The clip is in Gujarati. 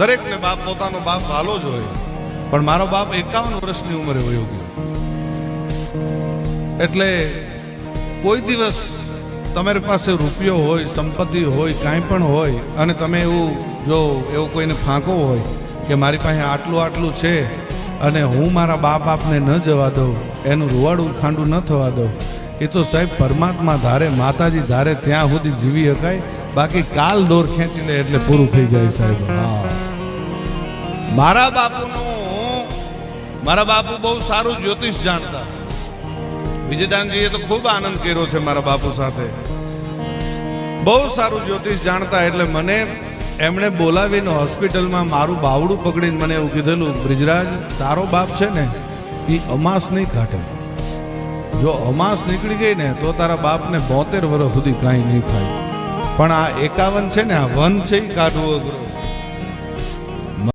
દરેકને બાપ પોતાનો બાપ વાલો જ હોય. પણ મારો બાપ એકાવન વર્ષની ઉંમરે વયો ગયો. એટલે કોઈ દિવસ તમારી પાસે રૂપિયો હોય, સંપત્તિ હોય, કાંઈ પણ હોય, અને તમે એવું જો એવું કોઈને ફાંકો હોય કે મારી પાસે આટલું આટલું છે અને હું મારા બાપ બાપને ન જવા દઉં, એનું રૂવાડું ખાંડું ન થવા દઉં, એ તો સાહેબ પરમાત્મા ધારે, માતાજી ધારે, ત્યાં સુધી જીવી શકાય. બાકી કાલ દોર ખેંચી લે એટલે પૂરું થઈ જાય સાહેબ. હા. મારા બાપુનું, મારા બાપુ બહુ સારું જ્યોતિષ જાણતા. વિજયદાનજીએ તો ખૂબ આનંદ કર્યો છે મારા બાપુ સાથે. બહુ સારું જ્યોતિષ જાણતા એટલે મને એમણે બોલાવીને હોસ્પિટલમાં મારું બાવડું પકડીને મને એવું કીધેલું, બ્રિજરાજ, તારો બાપ છે ને એ અમાસ નહીં કાઢે જો અમાસ નીકળી ગઈ ને, તો તારા બાપને બોતેર વર્ષ સુધી કાંઈ નહીં થાય. પણ આ એકાવન છે ને, આ વન છે એ કાઢવું અઘરું